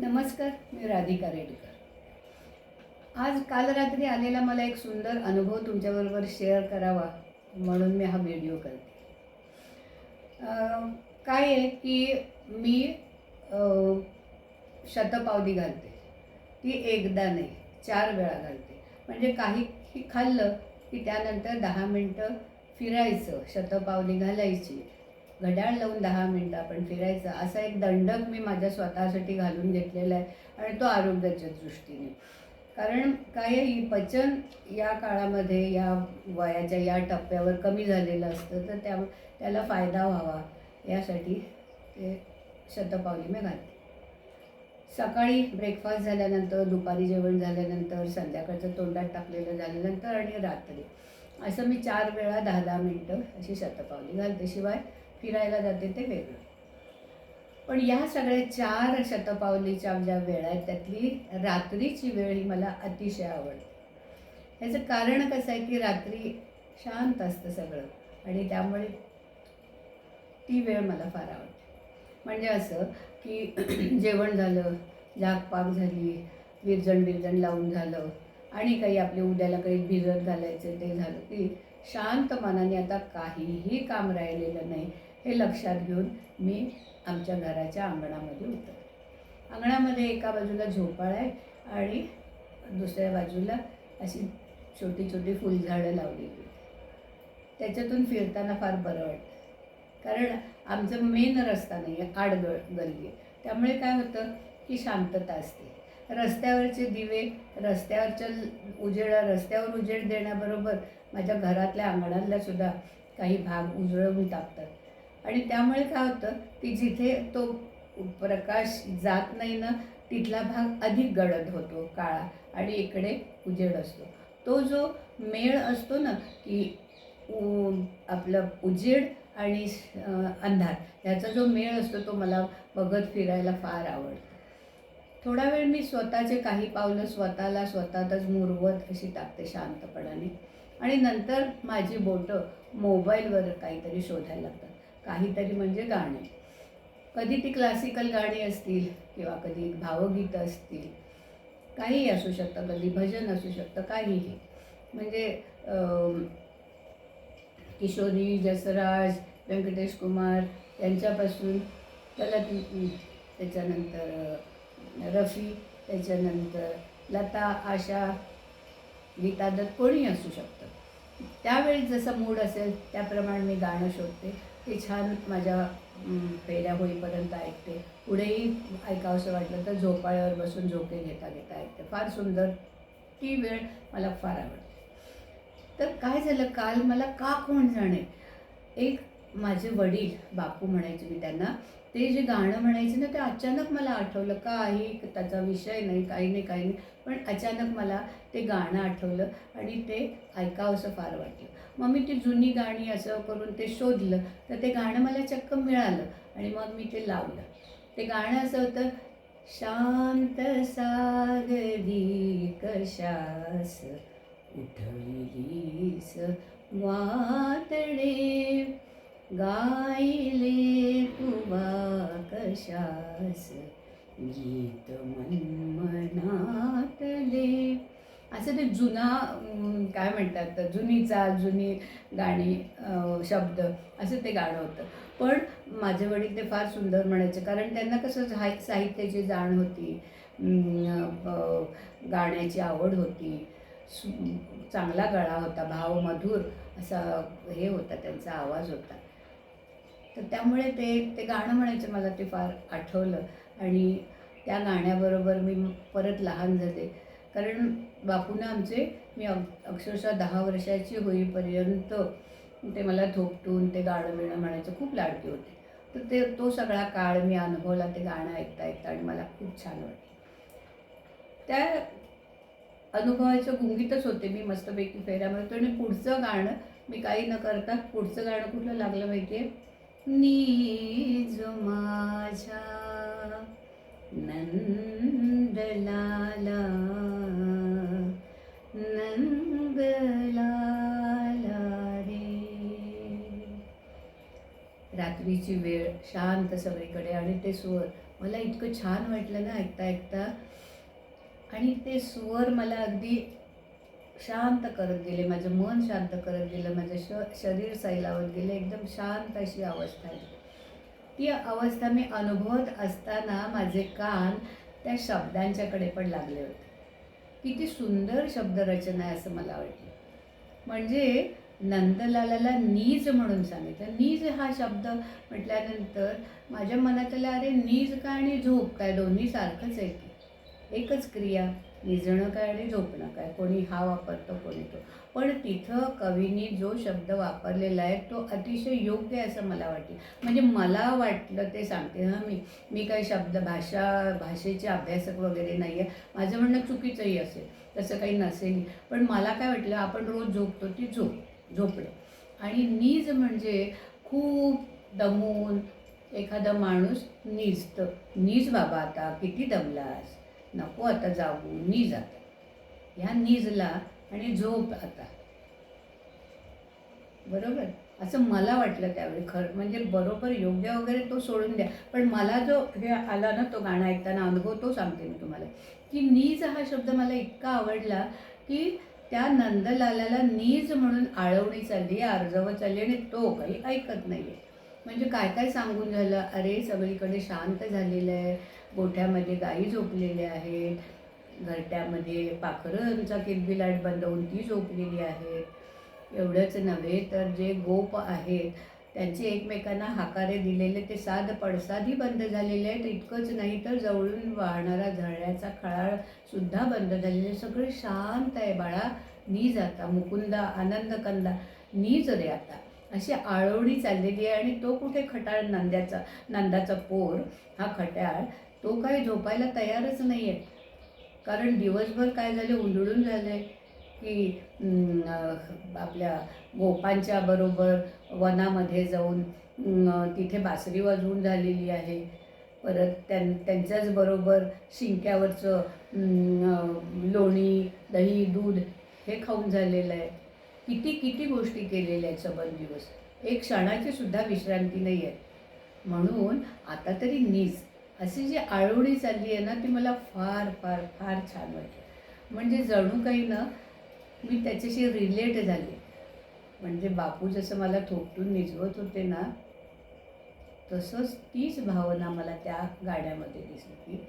नमस्कार मी राधिका रेडकर. आज काल रात्री आलेला मला एक सुंदर अनुभव तुमच्याबरोबर शेअर करावा म्हणून मी हा व्हिडिओ करते. काय आहे की मी शतपावली घालते. ती एकदा नाही चार वेळा घालते. म्हणजे काही खाल्लं की त्यानंतर दहा मिनटं फिरायचं शतपावली घालायची. घड्याळ लावून दहा मिनटं आपण फिरायचं. असा एक दंडक मी माझ्या स्वतःसाठी घालून घेतलेला आहे आणि तो आरोग्याच्या दृष्टीने. कारण काही पचन या काळामध्ये या वयाच्या या टप्प्यावर कमी झालेलं असतं तर त्या त्याला फायदा व्हावा यासाठी ते शतपावली मी घालते. सकाळी ब्रेकफास्ट झाल्यानंतर दुपारी जेवण झाल्यानंतर संध्याकाळचं तोंडात टाकलेलं झाल्यानंतर आणि रात्री. असं मी चार वेळा दहा दहा मिनटं अशी शतपावली घालते. शिवाय फिरायला जाते ते वेगळं. पण या सगळ्या चार शतपावलीच्या ज्या वेळा आहेत त्यातली रात्रीची वेळ ही मला अतिशय आवडते. ह्याचं कारण कसं आहे की रात्री शांत असतं सगळं आणि त्यामुळे ती वेळ मला फार आवडते. म्हणजे असं की जेवण झालं झाकपाक झाली विरजण बिरजण लावून झालं आणि काही आपले उद्याला काही भिजत घालायचं ते झालं की शांत मनाने आता काहीही काम राहिलेलं नाही. हे लक्षात घेऊन मी आमच्या घराच्या अंगणामध्ये उतरले. अंगणामध्ये एका बाजूला झोपाळ आहे आणि दुसऱ्या बाजूला अशी छोटी छोटी फुलझाडं लावलेली त्याच्यातून फिरताना फार बरं वाटतं. कारण आमचं मेन रस्ता नाही आहे आड गळ गल्ली आहे. त्यामुळे काय होतं की शांतता असते. रस्त्यावरचे दिवे रस्त्यावरच्या उजेडा रस्त्यावर उजेड देण्याबरोबर माझ्या घरातल्या अंगणाला सुद्धा काही भाग उजळवून टाकतात. आणि त्यामुळे काय होतं की जिथे तो प्रकाश जात नाही ना तिथला भाग अधिक गडद होतो काळा आणि इकडे उजेड असतो. तो जो मेळ असतो ना की उ- आपलं उजेड आणि अंधार ह्याचा जो मेळ असतो तो मला बघत फिरायला फार आवडतो. थोडा वेळ मी स्वतःचे काही पावलं स्वतःला स्वतःतच मुरवत अशी टाकते शांतपणाने. आणि नंतर माझी बोटं मोबाईलवर काहीतरी शोधायला लागतात. काहीतरी म्हणजे गाणे. कधी ती क्लासिकल गाणी असतील किंवा कधी भावगीतं असतील काहीही असू शकतं कधी भजन असू शकतं काहीही. म्हणजे किशोरी जसराज व्यंकटेश कुमार यांच्यापासून त्याला ती- त्याच्यानंतर रफी त्याच्यानंतर लता आशा गीता दत्त कोणी असू शकतं. त्यावेळी जसं मूड असेल त्याप्रमाणे मी गाणं शोधते. ते छान माझ्या अं, होईपर्यंत ऐकते. पुढेही ऐकावंसं वाटलं तर झोपाळ्यावर बसून झोके घेता घेता ऐकते. फार सुंदर ती वेळ मला फार आवडते. तर काय झालं? काल मला का कोण जाणे? एक माझे वडील बापू म्हणायचे मी त्यांना. ते जे गाणं म्हणायचे ना ते अचानक मला आठवलं. काही त्याचा विषय नाही काही नाही काही नाही. पण अचानक मला ते गाणं आठवलं आणि ते ऐकावंसं फार वाटलं. मग मी ती जुनी गाणी असं करून ते शोधलं. तर ते गाणं मला चक्क मिळालं आणि मग मी ते लावलं. ते गाणं असं होतं शांत सागरी कशास उठविलीस वातडे गायले तुवा कशास गीत मनमनातले असं ते जुना काय म्हणतात जुनी चाल जुनी गाणी शब्द असं ते गाणं होतं. पण माझे वडील ते फार सुंदर म्हणायचे कारण त्यांना कसं साहि- साहित्याची जाण होती गाण्याची आवड होती सु चांगला गळा होता भाव मधुर असा हे होता त्यांचा आवाज होता. तर त्यामुळे ते ते गाणं म्हणायचं मला ते फार आठवलं. आणि त्या गाण्याबरोबर मी परत लहान झाले. कारण बापूनं आमचे मी अक्षरशः दहा वर्षाची होईपर्यंत ते मला थोपटून ते गाणं बिणं म्हणायचं खूप लाडके होते. तर ते तो सगळा काळ मी अनुभवला ते गाणं ऐकता ऐकता आणि मला खूप छान वाटलं. त्या अनुभवाच्या गुंगीतच होते मी मस्तपैकी फेऱ्या मारतो आणि पुढचं गाणं मी काही न करता पुढचं गाणं कुठलं लागलं माहिती आहे नीज माझ्या नंदलाला रे वेळ शांत सगळीकडे आणि ते स्वर. मला इतकं छान वाटलं ना ऐकता ऐकता. आणि ते स्वर मला अगदी शांत करत गेले माझं मन शांत करत गेलं माझं श शरीर सैलावत गेलं एकदम शांत अशी अवस्था आहे ती अवस्था मी अनुभवत असताना माझे कान त्या शब्दांच्याकडे पण लागले होते. किती सुंदर शब्दरचना आहे असं मला वाटलं. म्हणजे नंदलालाला नीज म्हणून सांगितलं. नीज हा शब्द म्हटल्यानंतर माझ्या मनात आलं अरे नीज काय आणि झोप? काय दोन्ही सारखंच आहे की. एकच क्रिया निजणं काय आणि झोपणं काय? कोणी हा वापरतो कोणी तो. पण तिथं कवीनी जो शब्द वापरलेला आहे तो अतिशय योग्य आहे असं मला वाटलं. म्हणजे मला वाटलं ते सांगते. हां मी मी काही शब्द भाषा भाषेचे अभ्यासक वगैरे नाही आहे माझं म्हणणं चुकीचंही असेल. तसं काही नसेल पण मला काय वाटलं आपण रोज झोपतो ती झोप. झोपणे आणि नीज म्हणजे खूप दमून एखादा माणूस निजतं. नीज बाबा आता किती दमलास? नको आता जाऊ नीज आता. ह्या नीजला आणि झोप आता. बरोबर? असं मला वाटलं त्यावेळी. खरं म्हणजे बरोबर योग्य वगैरे तो सोडून द्या. पण मला जो हे आला ना तो गाणं ऐकताना अनुभव तो सांगते मी तुम्हाला. की नीज हा शब्द मला इतका आवडला की त्या नंदलालाला नीज म्हणून आळवणी चालली आर्जवं चालली आणि तो काही ऐकत नाही आहे म्हणजे काय काय सांगून झालं? अरे सगळीकडे शांत झालेलं आहे. गोठ्यामध्ये गायी झोपलेल्या आहेत. घरट्यामध्ये पाखरांचा किलबिलाट बंद होऊन ती झोपलेली आहे एवढंच नव्हे तर जे गोप आहेत त्यांचे एकमेकांना हाकारे दिलेले ते साध पडसादही बंद झालेले आहेत. इतकंच नाही तर जवळून वाहणारा झळण्याचा खळाळ सुद्धा बंद झालेले. सगळे शांत आहे बाळा. नीज आता मुकुंदा आनंद कंदा नीज रे आता. अशी आळवणी चाललेली आहे आणि तो कुठे खटाळ नंद्याचा नंदाचा पोर? हा खट्याळ तो काही झोपायला तयारच नाही आहे कारण दिवसभर काय झाले? उंदळून झालं आहे की आपल्या गोपांच्या बरोबर वनामध्ये जाऊन तिथे बासरी वाजवून झालेली आहे. परत त्यां त्यांच्याच बरोबर शिंक्यावरचं लोणी दही दूध हे खाऊन झालेलं आहे. किती किती गोष्टी केलेल्या आहेत सबल दिवस. एक क्षणाची सुद्धा विश्रांती नाही आहे. म्हणून आता तरी नीज. अशी जी आळवणी चालली आहे ना ती मला फार फार फार छान वाटते म्हणजे जणू काही ना मी त्याच्याशी रिलेट झाले. म्हणजे बापू जसं मला थोपटून निजवत होते ना तसंच तीच भावना मला त्या गाण्यामध्ये दिसली. की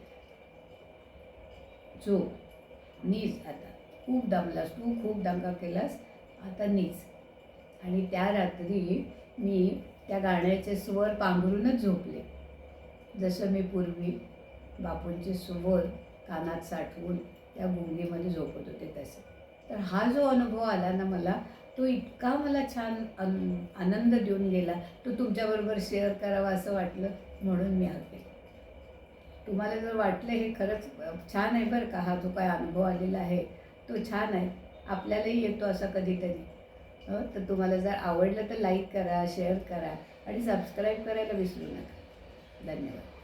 जो नीज आता खूप दमलास तू खूप दंगा केलास आता नीज. आणि त्या रात्री मी त्या गाण्याचे स्वर पांघरूनच झोपले. जसं मी पूर्वी बापूंचे स्वर कानात साठवून त्या गुंगीमध्ये झोपत होते तसं. तर हा जो अनुभव आला ना मला तो इतका मला छान आनंद देऊन गेला. तो तुमच्याबरोबर शेअर करावा असं वाटलं म्हणून मी आले. तुम्हाला जर वाटलं हे खरंच छान आहे बरं का हा जो काय अनुभव आलेला आहे तो छान आहे. आपल्यालाही येतो असा कधीतरी. तर तुम्हाला जर आवडलं तर लाईक करा शेअर करा आणि सबस्क्राईब करायला विसरू नका. धन्यवाद.